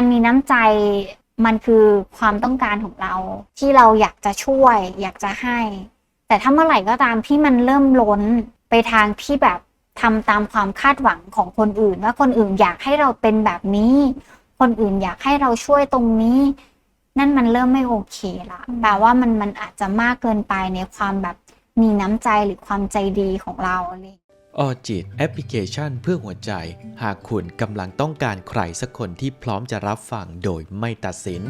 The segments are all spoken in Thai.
การมีน้ำใจมันคือความต้องการของเรา ที่เราอยากจะช่วย อยากจะให้ แต่ถ้าเมื่อไหร่ก็ตามที่มันเริ่มล้นไปทางที่แบบทำตามความคาดหวังของคนอื่น ว่าคนอื่นอยากให้เราเป็นแบบนี้ คนอื่นอยากให้เราช่วยตรงนี้ นั่นมันเริ่มไม่โอเคละแปลว่ามันมันอาจจะมากเกินไปในความแบบมีน้ำใจหรือความใจดีของเราอะไร ออจิตแอปพลิเคชันเพื่อหัวใจ หากคุณกำลังต้องการใครสักคนที่พร้อมจะรับฟังโดยไม่ตัดสิน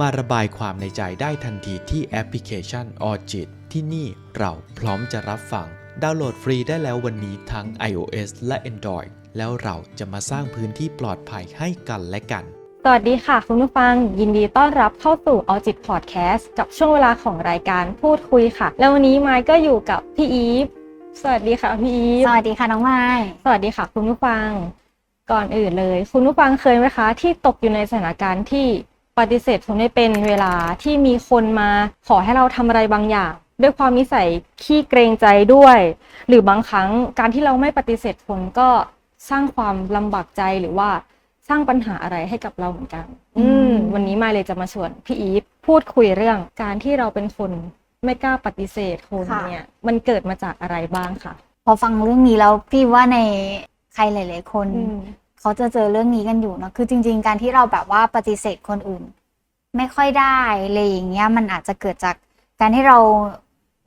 มาระบายความในใจได้ทันทีที่แอปพลิเคชันออจิตที่นี่เราพร้อมจะรับฟัง ดาวน์โหลดฟรีได้แล้ววันนี้ทั้ง iOS และ Android แล้วเราจะมาสร้างพื้นที่ปลอดภัยให้กันและกัน สวัสดีค่ะ คุณผู้ฟัง ยินดีต้อนรับเข้าสู่ a l j i t Podcast กับช่วงเวลาของรายการพูดคุยค่ะ แล้ววันนี้ไมค์ก็อยู่กับพี่อีฟ สวัสดีค่ะพี่อีฟสวัสดีค่ะน้องไม้สวัสดีค่ะ คุณผู้ฟัง ก่อนอื่นเลย คุณผู้ฟังเคยไหมคะ ที่ตกอยู่ในสถานการณ์ที่ปฏิเสธคนไม่เป็นเวลาที่มีคนมาขอให้เราทำอะไรบางอย่าง ด้วยความนิสัยขี้เกรงใจด้วย หรือบางครั้งการที่เราไม่ปฏิเสธคนก็สร้างความลำบากใจหรือว่าสร้างปัญหาอะไรให้กับเราเหมือนกัน อืม วันนี้มาเลยจะมาชวนพี่อีฟพูดคุยเรื่องการที่เราเป็นคน ไม่กล้าปฏิเสธคนเนี่ย มันเกิดมาจากอะไรบ้างค่ะ พอฟังเรื่องนี้แล้วพี่ว่าในใครหลาย ๆ คนอืมเขาจะเจอเรื่องนี้กันอยู่เนอะคือจริง ๆ การที่เราแบบว่าปฏิเสธคนอื่น ไม่ค่อยได้อะไรอย่างเงี้ย มันอาจจะเกิดจากการที่เรา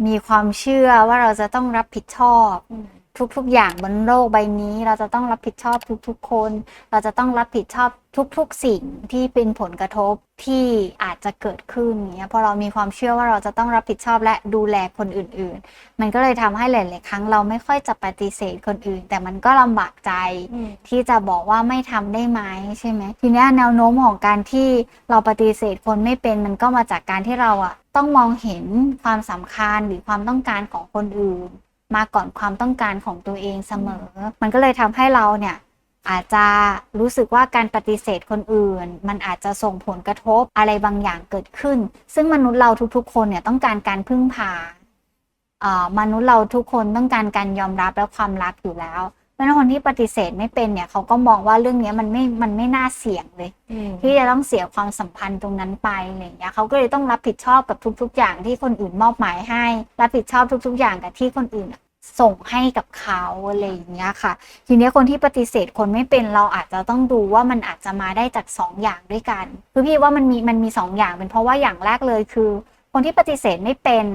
มีความเชื่อว่าเราจะต้องรับผิดชอบ ทุกๆ อย่างบนโลกใบนี้ เราจะต้องรับผิดชอบทุกๆ คน เราจะต้องรับผิดชอบทุกๆ สิ่งที่เป็นผลกระทบที่อาจจะเกิดขึ้นเนี้ยพอเรามีความเชื่อว่าเราจะต้องรับผิดชอบและดูแลคนอื่น ๆ มันก็เลยทำให้หลายๆครั้งเราไม่ค่อยจะปฏิเสธคนอื่น แต่มันก็ลำบากใจที่จะบอกว่าไม่ทำได้ไหมใช่ไหมทีเนี้ยแนวโน้มของการที่เราปฏิเสธคนไม่เป็นมันก็มาจากการที่เราอะต้องมองเห็นความสำคัญหรือความต้องการของคนอื่น มาก่อนความต้องการของตัวเองเสมอ มันก็เลยทำให้เราเนี่ยอาจจะรู้สึกว่าการปฏิเสธคนอื่น มันอาจจะส่งผลกระทบอะไรบางอย่างเกิดขึ้น ซึ่งมนุษย์เราทุกๆ คนเนี่ยต้องการการพึ่งพาเอ่อมนุษย์เราทุกคนต้องการการยอมรับและความรักอยู่แล้วเพราะฉะนั้นคนที่ปฏิเสธไม่เป็นเนี่ยเขาก็มองว่าเรื่องเนี้ยมันไม่มันไม่น่าเสี่ยงเลย ที่จะต้องเสียความสัมพันธ์ตรงนั้นไปอะไรอย่างเงี้ยเขาก็เลยต้องรับผิดชอบกับทุก ๆ อย่างที่คนอื่นมอบหมายให้ รับผิดชอบทุก ๆ อย่างกับที่คนอื่น ส่งให้กับเขาอะไรอย่างเงี้ยค่ะ ทีเนี้ยคนที่ปฏิเสธคนไม่เป็นเราอาจจะต้องดูว่ามันอาจจะมาได้จากสองอย่างด้วยกันคือพี่ว่ามันมีมันมีสองอย่างเป็นเพราะว่าอย่างแรกเลยคือ คนที่ปฏิเสธไม่เป็น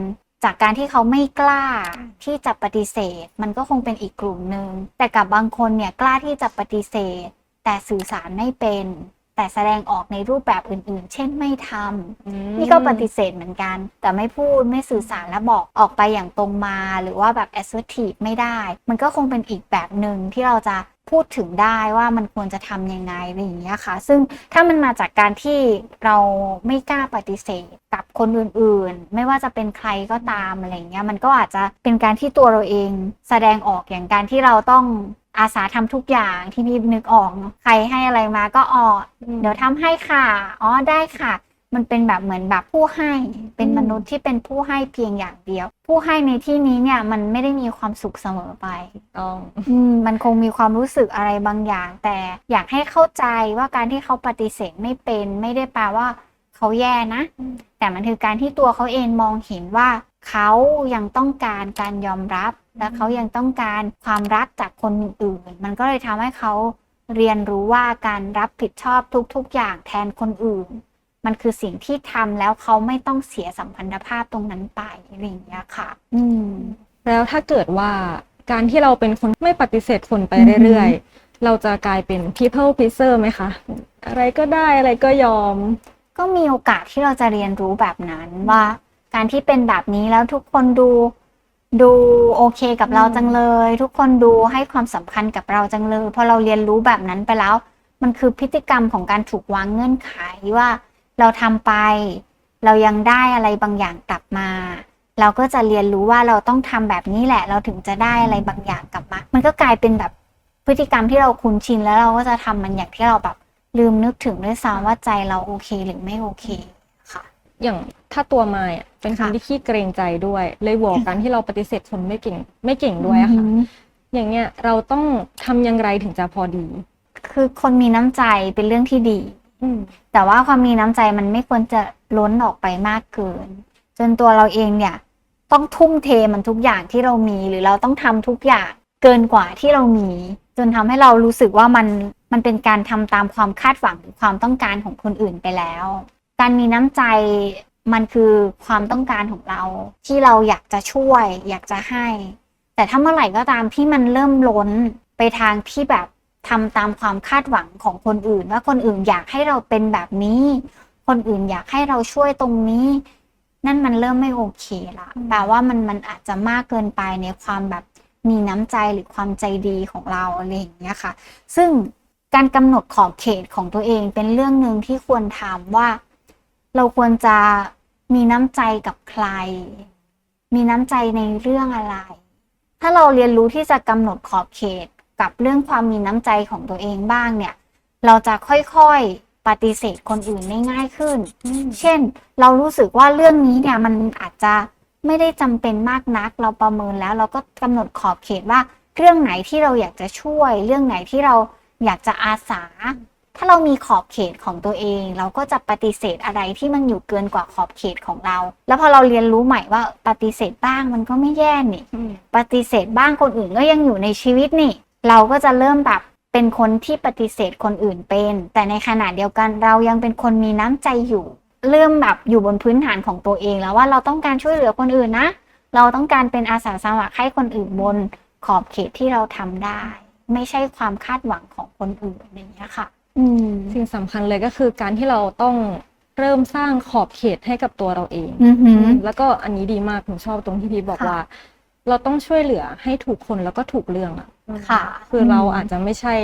จากการที่เขาไม่กล้าที่จะปฏิเสธ มันก็คงเป็นอีกกลุ่มหนึ่งแต่กับบางคนเนี่ยกล้าที่จะปฏิเสธ แต่สื่อสารไม่เป็น แต่แสดงออกในรูปแบบอื่นๆ เช่นไม่ทำนี่ก็ปฏิเสธเหมือนกัน แต่ไม่พูดไม่สื่อสารและบอกออกไปอย่างตรงมา หรือว่าแบบ assertive ไม่ได้ มันก็คงเป็นอีกแบบหนึ่งที่เราจะพูดถึงได้ว่ามันควรจะทำยังไงอะไรอย่างเงี้ยค่ะ ซึ่งถ้ามันมาจากการที่เราไม่กล้าปฏิเสธกับคนอื่นๆ ไม่ว่าจะเป็นใครก็ตามอะไรอย่างเงี้ยมันก็อาจจะเป็นการที่ตัวเราเองแสดงออกอย่างการที่เราต้อง อาสาทำทุกอย่างที่พี่นึกออกเนอะใครให้อะไรมาก็อ๋อเดี๋ยวทำให้ค่ะอ๋อได้ค่ะ มันเป็นแบบเหมือนแบบผู้ให้เป็นอืมมนุษย์ที่เป็นผู้ให้เพียงอย่างเดียว ผู้ให้ในที่นี้เนี่ยมันไม่ได้มีความสุขเสมอไปต้องอืมมันคงมีความรู้สึกอะไรบางอย่าง แต่อยากให้เข้าใจว่าการที่เขาปฏิเสธไม่เป็นไม่ได้แปลว่าเขาแย่นะ แต่มันคือการที่ตัวเขาเองมองเห็นว่าเขายังต้องการการยอมรับ และเขายังต้องการความรักจากคนอื่นๆมันก็เลยทำให้เขาเรียนรู้ว่าการรับผิดชอบทุก ๆ อย่างแทนคนอื่น มันคือสิ่งที่ทำแล้วเขาไม่ต้องเสียสัมพันธภาพตรงนั้นไปอะไรอย่างเงี้ยค่ะ อืม แล้วถ้าเกิดว่าการที่เราเป็นคนไม่ปฏิเสธคนไปอือฮึเรื่อยๆ เราจะกลายเป็น people pleaser ไหมคะ อะไรก็ได้อะไรก็ยอม ก็มีโอกาสที่เราจะเรียนรู้แบบนั้นว่า การที่เป็นแบบนี้แล้วทุกคนดู ดูโอเคกับเราอืมจังเลย ทุกคนดูให้ความสำคัญกับเราจังเลยพอเราเรียนรู้แบบนั้นไปแล้ว มันคือพฤติกรรมของการถูกวางเงื่อนไขว่า เราทำไป เรายังได้อะไรบางอย่างกลับมา เราก็จะเรียนรู้ว่าเราต้องทำแบบนี้แหละ เราถึงจะได้อะไรบางอย่างกลับมา มันก็กลายเป็นแบบพฤติกรรมที่เราคุ้นชินแล้วเราก็จะทำมันอย่างที่เราแบบลืมนึกถึงด้วยซ้ำว่าใจเราโอเคหรือไม่โอเคค่ะ อย่าง ถ้าตัวมายอะเป็นคนค่ะ ที่ขี้เกรงใจด้วย เลยบอกกันที่เราปฏิเสธคนไม่เก่งไม่เก่งด้วยอะค่ะ อืมอย่างเงี้ยเราต้องทำอย่างไรถึงจะพอดี คือคนมีน้ำใจเป็นเรื่องที่ดี อืม แต่ว่าความมีน้ำใจมันไม่ควรจะล้นออกไปมากเกิน จนตัวเราเองเนี่ย ต้องทุ่มเทมันทุกอย่างที่เรามี หรือเราต้องทำทุกอย่างเกินกว่าที่เรามี จนทำให้เรารู้สึกว่ามันมันเป็นการทำตามความคาดหวังหรือความต้องการของคนอื่นไปแล้ว การมีน้ำใจ มันคือความต้องการของเรา ที่เราอยากจะช่วย อยากจะให้ แต่ถ้าเมื่อไหร่ก็ตามที่มันเริ่มล้นไปทางที่แบบทำตามความคาดหวังของคนอื่น ว่าคนอื่นอยากให้เราเป็นแบบนี้ คนอื่นอยากให้เราช่วยตรงนี้ นั่นมันเริ่มไม่โอเคละแปลว่ามันมันอาจจะมากเกินไปในความแบบมีน้ำใจหรือความใจดีของเราอะไรอย่างเงี้ยค่ะ ซึ่งการกำหนดขอบเขตของตัวเองเป็นเรื่องหนึ่งที่ควรทำว่า เราควรจะ มีน้ำใจกับใคร มีน้ำใจในเรื่องอะไร ถ้าเราเรียนรู้ที่จะกำหนดขอบเขตกับเรื่องความมีน้ำใจของตัวเองบ้างเนี่ย เราจะค่อยๆปฏิเสธคนอื่นได้ง่ายขึ้น เช่น เรารู้สึกว่าเรื่องนี้เนี่ยมันอาจจะไม่ได้จำเป็นมากนัก เราประเมินแล้ว เราก็กำหนดขอบเขตว่าเรื่องไหนที่เราอยากจะช่วย เรื่องไหนที่เราอยากจะอาสา ถ้าเรามีขอบเขตของตัวเอง เราก็จะปฏิเสธอะไรที่มันอยู่เกินกว่าขอบเขตของเรา แล้วพอเราเรียนรู้ใหม่ว่าปฏิเสธบ้างมันก็ไม่แย่นี่อืมปฏิเสธบ้างคนอื่นก็ยังอยู่ในชีวิตนี่ เราก็จะเริ่มแบบเป็นคนที่ปฏิเสธคนอื่นเป็น แต่ในขณะเดียวกันเรายังเป็นคนมีน้ำใจอยู่ เริ่มแบบอยู่บนพื้นฐานของตัวเองแล้วว่าเราต้องการช่วยเหลือคนอื่นนะ เราต้องการเป็นอาสาสมัครให้คนอื่นบนขอบเขตที่เราทำได้ ไม่ใช่ความคาดหวังของคนอื่นอย่างเงี้ยค่ะอืม สิ่งสำคัญเลยก็คือการที่เราต้องเริ่มสร้างขอบเขตให้กับตัวเราเองอือหือแล้วก็อันนี้ดีมากหนูชอบตรงที่พี่บอกค่ะว่า เราต้องช่วยเหลือให้ถูกคนแล้วก็ถูกเรื่องอะค่ะ คือเราอาจจะไม่ใช่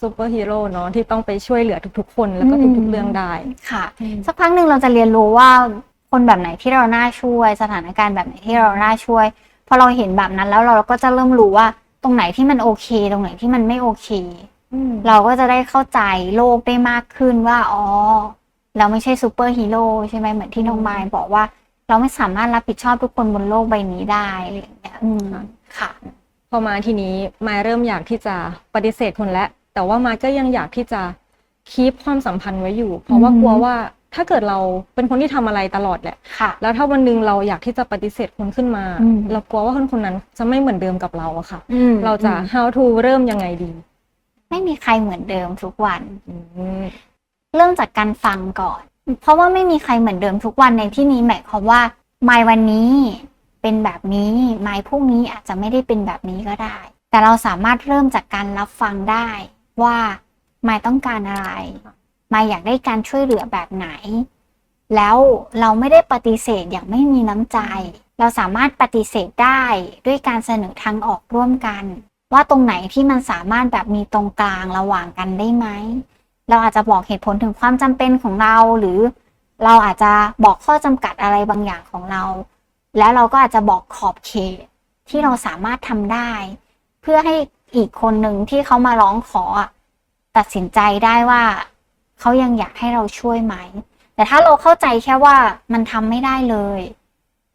ซูเปอร์ฮีโร่เนาะที่ต้องไปช่วยเหลือทุกๆ คนแล้วก็ทุกๆเรื่องได้ค่ะ สักพักหนึ่งเราจะเรียนรู้ว่าคนแบบไหนที่เราน่าช่วย สถานการณ์แบบไหนที่เราน่าช่วยพอเราเห็นแบบนั้นแล้วเราก็จะเริ่มรู้ว่าตรงไหนที่มันโอเค ตรงไหนที่มันไม่โอเคอืม เราก็จะได้เข้าใจโลกได้มากขึ้นว่า อ๋อ เราไม่ใช่ซูเปอร์ฮีโร่ใช่ไหมเหมือนที่น้องอืมมายบอกว่า เราไม่สามารถรับผิดชอบทุกคนบนโลกใบนี้ได้อะไรอย่างเงี้ยอืมค่ะค่ะ พอมาทีนี้มายเริ่มอยากที่จะปฏิเสธคนแล้วแต่ว่ามายก็ยังอยากที่จะคีปความสัมพันธ์ไว้อยู่ เพราะว่าอือฮึกลัวว่าถ้าเกิดเราเป็นคนที่ทำอะไรตลอดแหละค่ะ แล้วถ้าวันหนึ่งเราอยากที่จะปฏิเสธคนขึ้นมาอืมเรากลัวว่าคนคนนั้นจะไม่เหมือนเดิมกับเราอะค่ะอืมเราจะอืม how to เริ่มยังไงดี ไม่มีใครเหมือนเดิมทุกวันอืมเริ่มจากการฟังก่อน เพราะว่าไม่มีใครเหมือนเดิมทุกวันในที่นี้หมายความว่าไมายวันนี้เป็นแบบนี้ไมายพรุ่งนี้อาจจะไม่ได้เป็นแบบนี้ก็ได้ แต่เราสามารถเริ่มจากการรับฟังได้ว่าไมายต้องการอะไรไมายอยากได้การช่วยเหลือแบบไหน แล้วเราไม่ได้ปฏิเสธอย่างไม่มีน้ำใจ เราสามารถปฏิเสธได้ด้วยการเสนอทางออกร่วมกัน ว่าตรงไหนที่มันสามารถแบบมีตรงกลางระหว่างกันได้ไหม เราอาจจะบอกเหตุผลถึงความจำเป็นของเรา หรือเราอาจจะบอกข้อจำกัดอะไรบางอย่างของเรา แล้วเราก็อาจจะบอกขอบเขตที่เราสามารถทำได้ เพื่อให้อีกคนหนึ่งที่เขามาร้องขอตัดสินใจได้ว่าเขายังอยากให้เราช่วยไหม แต่ถ้าเราเข้าใจแค่ว่ามันทำไม่ได้เลย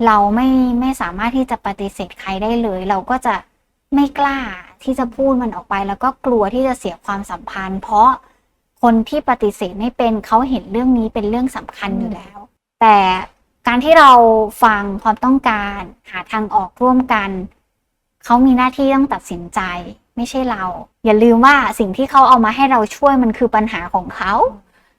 เราไม่ไม่สามารถที่จะปฏิเสธใครได้เลย เราก็จะ ไม่กล้าที่จะพูดมันออกไป แล้วก็กลัวที่จะเสียความสัมพันธ์ เพราะคนที่ปฏิเสธไม่เป็นเขาเห็นเรื่องนี้เป็นเรื่องสำคัญอยู่แล้ว แต่การที่เราฟังความต้องการหาทางออกร่วมกันเขามีหน้าที่ต้องตัดสินใจ ไม่ใช่เรา อย่าลืมว่าสิ่งที่เขาเอามาให้เราช่วยมันคือปัญหาของเขา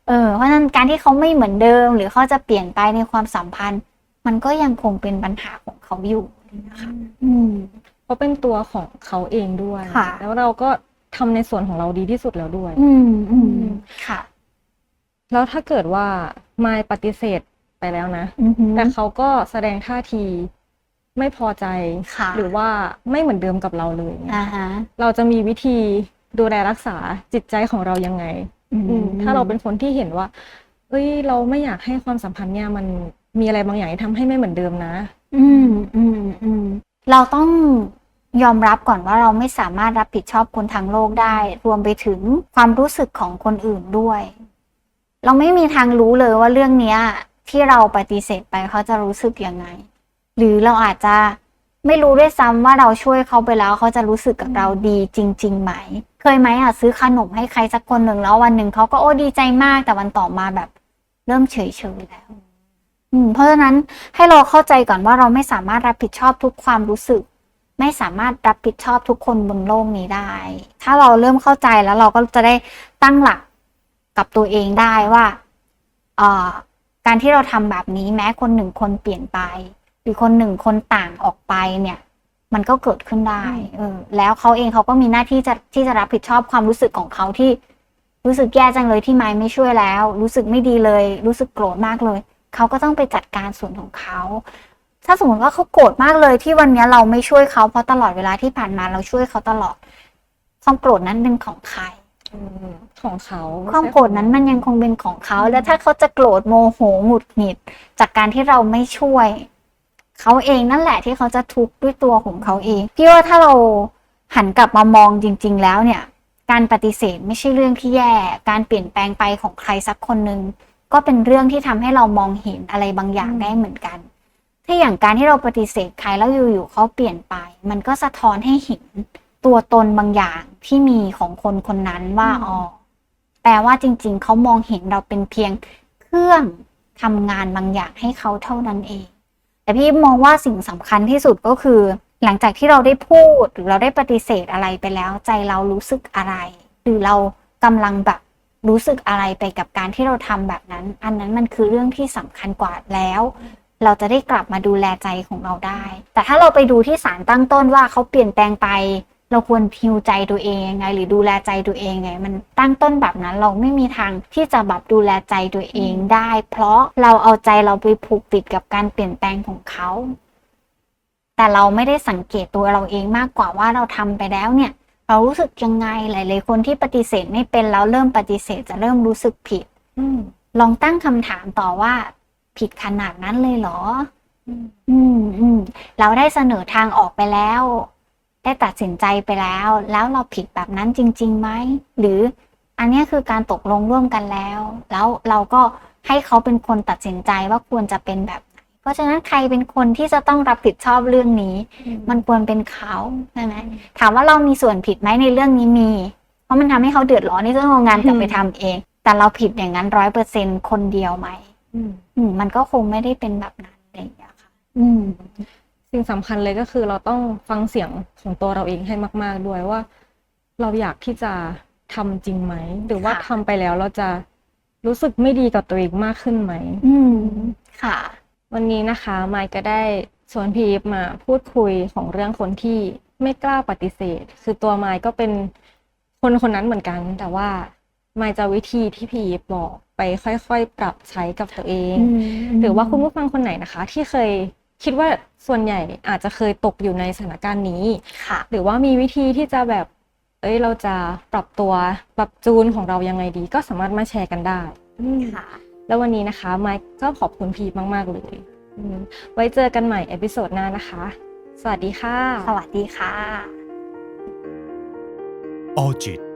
เออเพราะฉะนั้นการที่เขาไม่เหมือนเดิม หรือเขาจะเปลี่ยนไปในความสัมพันธ์ มันก็ยังคงเป็นปัญหาของเขาอยู่นะคะอืม เพราะเป็นตัวของเขาเองด้วย ค่ะ แล้วเราก็ทำในส่วนของเราดีที่สุดแล้วด้วย อืมอืมค่ะ แล้วถ้าเกิดว่ามายปฏิเสธไปแล้วนะ อือหือ แต่เขาก็แสดงท่าทีไม่พอใจ ค่ะ หรือว่าไม่เหมือนเดิมกับเราเลยเนี่ยอ่าฮะเราจะมีวิธีดูแลรักษาจิตใจของเรายังไง อืมอืมถ้าเราเป็นคนที่เห็นว่า เอ้ย เราไม่อยากให้ความสัมพันธ์เนี่ยมันมีอะไรบางอย่างที่ทำให้ไม่เหมือนเดิมนะ อืมอืมอืมเราต้อง ยอมรับก่อนว่าเราไม่สามารถรับผิดชอบคนทั้งโลกได้ รวมไปถึงความรู้สึกของคนอื่นด้วย เราไม่มีทางรู้เลยว่าเรื่องเนี้ย ที่เราปฏิเสธไปเขาจะรู้สึกยังไง หรือเราอาจจะไม่รู้ด้วยซ้ำว่าเราช่วยเขาไปแล้วเขาจะรู้สึกกับเราดีจริง ๆ ไหม เคยไหมอะซื้อขนมให้ใครสักคนหนึ่งแล้ววันหนึ่งเขาก็โอ้ดีใจมากแต่วันต่อมาแบบ เริ่มเฉยๆแล้ว อืม เพราะฉะนั้นให้เราเข้าใจก่อนว่าเราไม่สามารถรับผิดชอบทุกความรู้สึก ไม่สามารถรับผิดชอบทุกคนบนโลกนี้ได้ ถ้าเราเริ่มเข้าใจแล้วเราก็จะได้ตั้งหลักกับตัวเองได้ว่าเอ่อการที่เราทำแบบนี้แม้คนหนึ่งคนเปลี่ยนไป หรือคนหนึ่งคนต่างออกไปเนี่ย มันก็เกิดขึ้นได้เออแล้วเขาเองเขาก็มีหน้าที่จะที่จะรับผิดชอบความรู้สึกของเขาที่รู้สึกแย่จังเลยที่ไม้ไม่ช่วยแล้ว รู้สึกไม่ดีเลย รู้สึกโกรธมากเลย เขาก็ต้องไปจัดการส่วนของเขา ถ้าสมมติว่าเขาโกรธมากเลยที่วันนี้เราไม่ช่วยเขาเพราะตลอดเวลาที่ผ่านมาเราช่วยเขาตลอด ความโกรธนั้นเป็นของใครของเขาไใช่ความโกรธนั้นมันยังคงเป็นของเขา แล้วถ้าเขาจะโกรธโมโหหงุดหงิด จากการที่เราไม่ช่วย เขาเองนั่นแหละที่เขาจะทุกข์ด้วยตัวของเขาเองพี่ว่าถ้าเราหันกลับมามองจริง ๆ แล้วเนี่ย การปฏิเสธไม่ใช่เรื่องที่แย่ การเปลี่ยนแปลงไปของใครสักคนหนึ่งก็เป็นเรื่องที่ทำให้เรามองเห็นอะไรบางอย่างได้เหมือนกัน ถ้าอย่างการที่เราปฏิเสธใครแล้วอยู่ๆเขาเปลี่ยนไป มันก็สะท้อนให้เห็นตัวตนบางอย่างที่มีของคนคนนั้นว่าอ๋อแปลว่าจริง ๆเขามองเห็นเราเป็นเพียงเครื่องทำงานบางอย่างให้เขาเท่านั้นเอง แต่พี่มองว่าสิ่งสำคัญที่สุดก็คือ หลังจากที่เราได้พูดหรือเราได้ปฏิเสธอะไรไปแล้ว ใจเรารู้สึกอะไร หรือเรากำลังแบบรู้สึกอะไรไปกับการที่เราทำแบบนั้น อันนั้นมันคือเรื่องที่สำคัญกว่าแล้ว เราจะได้กลับมาดูแลใจของเราได้ แต่ถ้าเราไปดูที่สารตั้งต้นว่าเขาเปลี่ยนแปลงไป เราควรฮิวใจตัวเองไง หรือดูแลใจตัวเองไง มันตั้งต้นแบบนั้นเราไม่มีทางที่จะแบบดูแลใจตัวเองได้ เพราะเราเอาใจเราไปผูกติดกับการเปลี่ยนแปลงของเขา แต่เราไม่ได้สังเกตตัวเราเองมากกว่าว่าเราทำไปแล้วเนี่ยเรารู้สึกยังไงหลายๆคนที่ปฏิเสธไม่เป็นแล้วเริ่มปฏิเสธจะเริ่มรู้สึกผิดอลองตั้งคำถามต่อว่า ผิดขนาดนั้นเลยเหรออืมอืมอืมเราได้เสนอทางออกไปแล้ว ได้ตัดสินใจไปแล้ว แล้วเราผิดแบบนั้นจริงๆไหม หรืออันเนี้ยคือการตกลงร่วมกันแล้ว แล้วเราก็ให้เขาเป็นคนตัดสินใจว่าควรจะเป็นแบบไหนเพราะฉะนั้นใครเป็นคนที่จะต้องรับผิดชอบเรื่องนี้ มันควรเป็นเขาใช่ไหมถามว่าเรามีส่วนผิดไหมในเรื่องนี้มี เพราะมันทำให้เขาเดือดร้อนที่ต้องเอางานกลับไปทำเอง แต่เราผิดอย่างนั้นร้อยเปอร์เซ็นคนเดียวไหม อืมอืมมันก็คงไม่ได้เป็นแบบนั้นอะไรอย่างเงี้ยค่ะ อืม สิ่งสำคัญเลยก็คือเราต้องฟังเสียงของตัวเราเองให้มาก ๆ ด้วยว่า เราอยากที่จะทำจริงไหม หรือว่าค่ะ ทำไปแล้วเราจะรู้สึกไม่ดีกับตัวเองมากขึ้นไหม อืม ค่ะ วันนี้นะคะไมค์ก็ได้ชวนพีฟมาพูดคุยของเรื่องคนที่ไม่กล้าปฏิเสธ คือตัวไมค์ก็เป็นคนคนนั้นเหมือนกัน แต่ว่า ไมค์จะวิธีที่พีฟบอกไปค่อยๆ ปรับใช้กับตัวเอง หรือว่าคุณผู้ฟังคนไหนนะคะ ที่เคยคิดว่าส่วนใหญ่อาจจะเคยตกอยู่ในสถานการณ์นี้ค่ะ หรือว่ามีวิธีที่จะแบบ เอ้ยเราจะปรับตัวปรับจูนของเรายังไงดี ก็สามารถมาแชร์กันได้อืมค่ะ แล้ววันนี้นะคะ ไมค์ก็ขอบคุณพีมาก ๆ เลยอืมไว้เจอกันใหม่เอพิโซดหน้านะคะ สวัสดีค่ะ สวัสดีค่ะออจิต